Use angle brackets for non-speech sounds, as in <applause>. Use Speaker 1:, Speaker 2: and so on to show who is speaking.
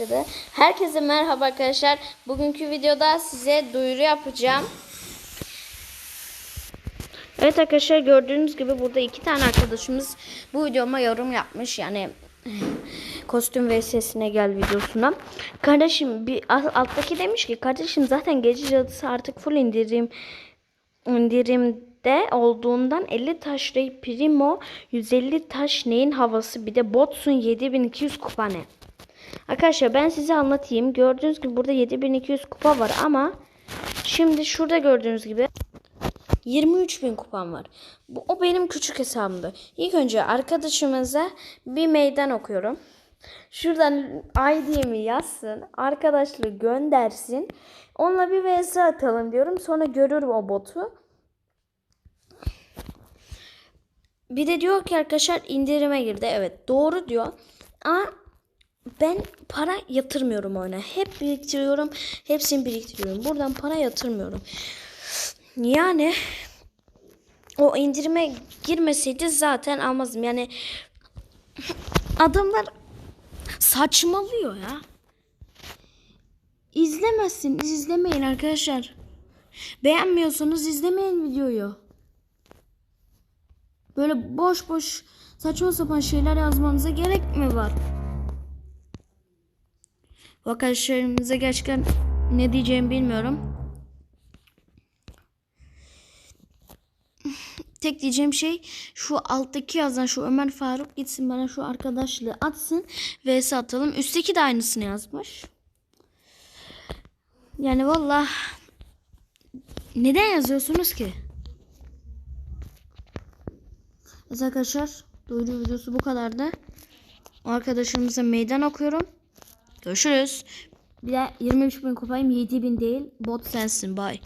Speaker 1: başladı. Herkese merhaba arkadaşlar. Bugünkü videoda size duyuru yapacağım. Evet arkadaşlar gördüğünüz gibi burada iki tane arkadaşımız bu videoma yorum yapmış. Yani <sighs> kostüm VS'sine gel videosuna. Kardeşim bir alttaki demiş ki kardeşim zaten gece cadısı artık full indirim indirimde olduğundan 50 taş Ray Primo 150 taş neyin havası bir de botsun 7200 kupa ne? Arkadaşlar ben size anlatayım. Gördüğünüz gibi burada 7200 kupa var ama şimdi şurada gördüğünüz gibi 23.000 kupam var. Bu, o benim küçük hesabımdı. İlk önce arkadaşımıza bir meydan okuyorum. Şuradan ID'mi yazsın. Arkadaşlığı göndersin. Onunla bir vs atalım diyorum. Sonra görür o botu. Bir de diyor ki arkadaşlar indirime girdi. Evet doğru diyor. Ama ben para yatırmıyorum oyuna. Hep biriktiriyorum. Hepsini biriktiriyorum. Buradan para yatırmıyorum. Yani o indirime girmeseydi zaten almazdım. Yani adamlar saçmalıyor ya. İzlemezsiniz, izlemeyin arkadaşlar. Beğenmiyorsanız izlemeyin videoyu. Böyle boş boş saçma sapan şeyler yazmanıza gerek mi var? Arkadaşlarımıza gerçekten ne diyeceğimi bilmiyorum. Tek diyeceğim şey şu alttaki yazan şu Ömer Faruk gitsin bana şu arkadaşlığı atsın vs atalım. Üstteki de aynısını yazmış. Yani valla neden yazıyorsunuz ki? Evet arkadaşlar duyuru videosu bu kadardı. Arkadaşlarımıza meydan okuyorum. Görüşürüz. Bir de 23 bin kupayım 7 bin değil. Bot sensin. Bye.